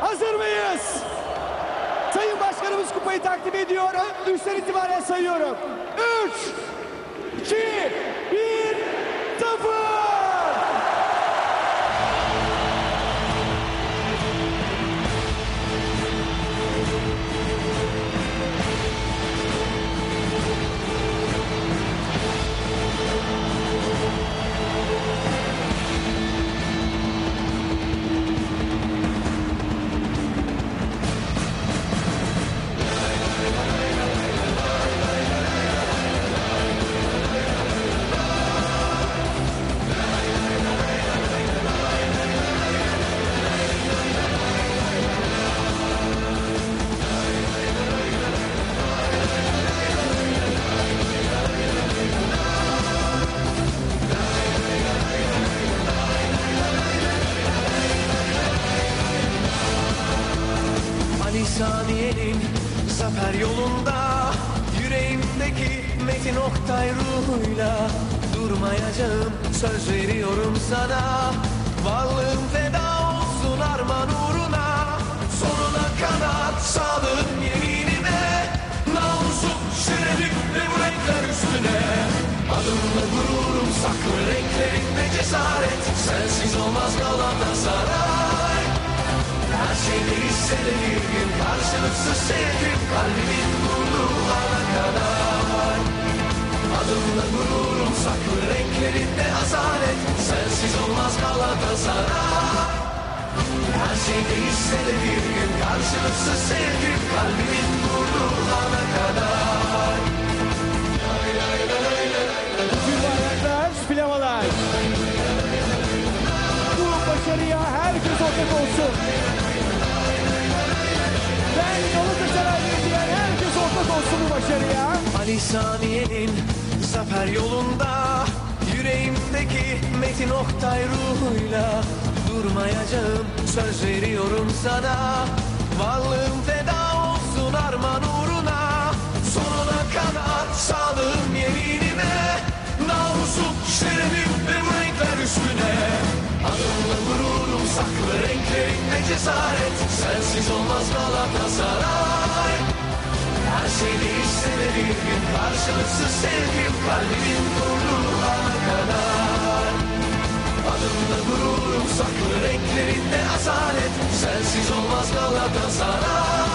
Hazır mıyız? Sayın Başkanımız kupayı takdim ediyor. Üçten itibaren sayıyorum. Üç, iki, bir, sıfır. Ali Saniye'nin zafer yolunda. Yüreğimdeki Metin Oktay ruhuyla Durmayacağım söz veriyorum sana. Varlığım feda olsun arman uğruna. Sonuna kadar sağlığın yeminine Namusum, şerefim ve bu renkler üstüne. Adımla gururum saklı renklerinde cesaret. Sensiz olmaz Galatasaray şeyde hissederim Karşılıksız sevgim Kalbimin vurduğu ana kadar Adımla gururum saklı renklerinde asalet Sensiz olmaz Galatasaray Her şeyde hissederim Karşılıksız sevgim Kalbimin vurduğu ana kadar Tüm. Bu başarıya herkes ortak olsun. Başarıya. Ali Saniye'nin zafer yolunda Yüreğimdeki Metin Oktay ruhuyla Durmayacağım söz veriyorum sana. Varlığım feda olsun arman uğruna Sonuna kadar sağlığım yeminime Namusum, şerefim ve bu renkler üstüne. Adımla gururum saklı renklerinde cesaret. Sensiz olmaz Galatasaray her şeyde hissederim Karşılıksız sevgim Kalbimin vurduğu ana kadar Adımda gururum saklı renklerinde asalet Sensiz olmaz Galatasaray